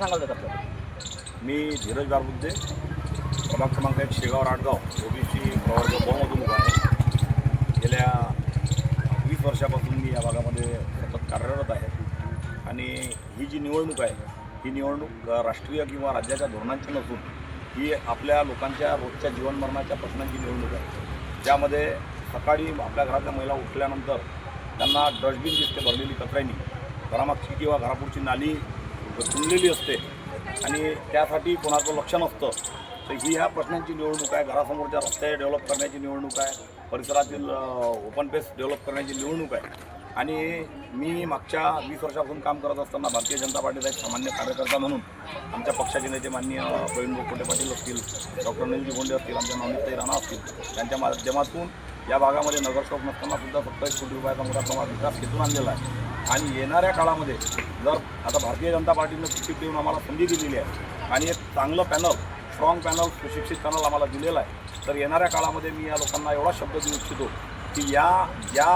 मी धीरज गारबुद्धे प्रभाग क्रमांक एक शेगाव राटगाव ओबीसी प्रवर्ग बहुमधून उभा आहे. गेल्या वीस वर्षापासून मी या भागामध्ये सतत कार्यरत आहे. आणि ही जी निवडणूक आहे ही निवडणूक राष्ट्रीय किंवा राज्याच्या धोरणांची नसून ही आपल्या लोकांच्या रोजच्या जीवनमरणाच्या प्रश्नांची निवडणूक आहे. ज्यामध्ये सकाळी आपल्या घरातल्या महिला उठल्यानंतर त्यांना डस्टबिन दिसते भरलेली कचऱ्यानी. घरामागची किंवा घरापुढची नाली चुनलेली असते. आणि त्यासाठी कोणाचं लक्ष नसतं तर ही ह्या प्रश्नांची निवडणूक आहे. घरासमोरच्या रस्ते डेव्हलप करण्याची निवडणूक आहे. परिसरातील ओपन पेस डेव्हलप करण्याची निवडणूक आहे. आणि मी मागच्या वीस वर्षापासून काम करत असताना भारतीय जनता पार्टीचा एक सामान्य कार्यकर्ता म्हणून आमच्या पक्षाचे नेते माननीय प्रवीण बोकोटे पाटील असतील डॉक्टर निलजी बोंडे असतील आमच्या नवनीताई राणा असतील त्यांच्या माध्यमातून या भागामध्ये नगरसेवक नसताना सुद्धा एक कोटी रुपयाचा मोठा प्रमाणात विकास खेचून आणलेला आहे. आणि येणाऱ्या काळामध्ये जर आता भारतीय जनता पार्टीनं तिकीट देऊन आम्हाला संधी दिलेली आहे आणि एक चांगलं पॅनल स्ट्रॉंग पॅनल सुशिक्षित पॅनल आम्हाला दिलेलं आहे तर येणाऱ्या काळामध्ये मी या लोकांना एवढा शब्द देऊ इच्छितो की या ज्या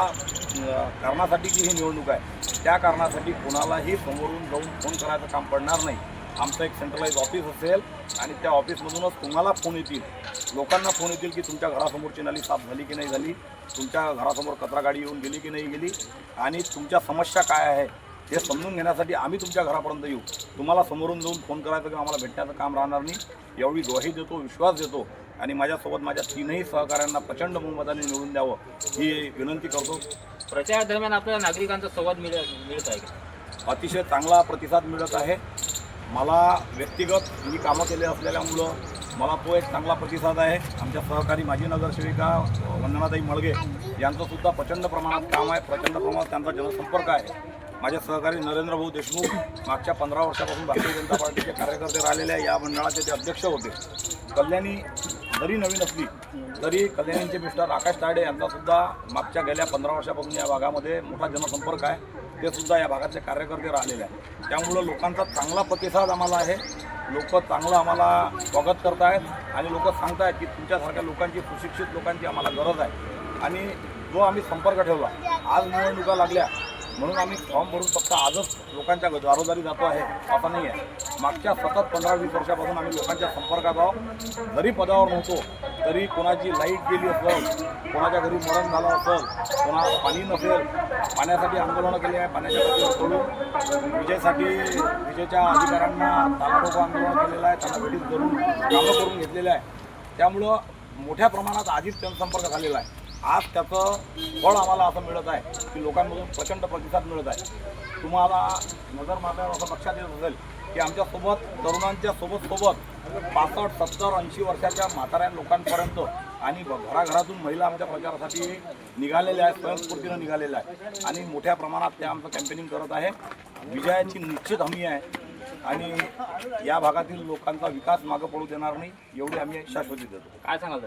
कारणासाठी जी ही निवडणूक आहे त्या कारणासाठी कोणालाही समोरून जाऊन फोन करायचं काम पडणार नाही. आमचं एक सेंट्रलाइज ऑफिस असेल आणि त्या ऑफिसमधूनच तुम्हाला फोन येतील. लोकांना फोन येतील की तुमच्या घरासमोरची नाली साफ झाली की नाही झाली तुमच्या घरासमोर कचरा गाडी येऊन गेली की नाही गेली आणि तुमच्या समस्या काय आहे हे समजून घेण्यासाठी आम्ही तुमच्या घरापर्यंत येऊ. तुम्हाला समोरून जाऊन फोन करायचं किंवा आम्हाला भेटण्याचं काम राहणार नाही. एवढी ग्वाही देतो विश्वास देतो आणि माझ्यासोबत माझ्या तीनही सहकाऱ्यांना प्रचंड बहुमताने निवडून द्यावं ही विनंती करतो. प्रचार दरम्यान आपल्याला नागरिकांचा संवाद मिळ मिळत आहे अतिशय चांगला प्रतिसाद मिळत आहे. मला व्यक्तिगत मी कामं केले असलेल्यामुळं मला तो एक चांगला प्रतिसाद आहे. आमच्या सहकारी माजी नगरसेविका वंदनाताई मळगे यांचं सुद्धा प्रचंड प्रमाणात काम आहे. प्रचंड प्रमाणात त्यांचा जनसंपर्क आहे. माझे सहकारी नरेंद्र भाऊ देशमुख मागच्या पंधरा वर्षापासून भारतीय जनता पार्टीचे कार्यकर्ते राहिलेले आहे. या मंडळाचे ते अध्यक्ष होते. कल्याणी जरी नवीन असली तरी कल्याणींचे मिस्टर आकाश तायडे यांचासुद्धा मागच्या गेल्या पंधरा वर्षापासून या भागामध्ये मोठा जनसंपर्क आहे. ते सुद्धा या भागातले कार्यकर्ते राहिलेले आहेत. त्यामुळं लोकांचा चांगला प्रतिसाद आम्हाला आहे. लोक चांगलं आम्हाला स्वागत करत आहेत आणि लोक सांगत आहेत की तुमच्यासारख्या लोकांची सुशिक्षित लोकांची आम्हाला गरज आहे. आणि जो आम्ही संपर्क ठेवला आज निवडणुका लागल्या म्हणून आम्ही फॉर्म भरून फक्त आजच लोकांच्या दारोदारी जातो आहे. असं नाही आहे. मागच्या सतत पंधरा वीस वर्षापासून आम्ही लोकांच्या संपर्कात आहोत. जरी पदावर नव्हतो तरी कोणाची लाइट गेली असेल कोणाच्या घरी मरण झालं असेल कोणा पाणी नसेल पाण्यासाठी आंदोलनं केली आहे पाण्याच्या गतीवर सोडून विजेसाठी विजेच्या अधिकाऱ्यांना तालाडोबं आंदोलन केलेलं आहे त्यांना भेटीत करून कामं करून घेतलेलं आहे. त्यामुळं मोठ्या प्रमाणात आधीच जनसंपर्क झालेला आहे. आज त्याचं फळ आम्हाला असं मिळत आहे की लोकांमधून प्रचंड प्रतिसाद मिळत आहे. तुम्हाला नजर मारल्यावर असं लक्षात येत असेल की आमच्यासोबत तरुणांच्या सोबत सोबत पासष्ट सत्तर ऐंशी वर्षाच्या म्हाताऱ्या लोकांपर्यंत आणि घराघरातून महिला आमच्या प्रचारासाठी निघालेल्या आहेत स्वयंस्फूर्तीनं निघालेल्या आहेत. आणि मोठ्या प्रमाणात त्या आमचं कॅम्पेनिंग करत आहे. विजयाची निश्चित हमी आहे. आणि या भागातील लोकांचा विकास मागं पडू देणार नाही एवढी आम्ही शाश्वती देतो. काय सांगाल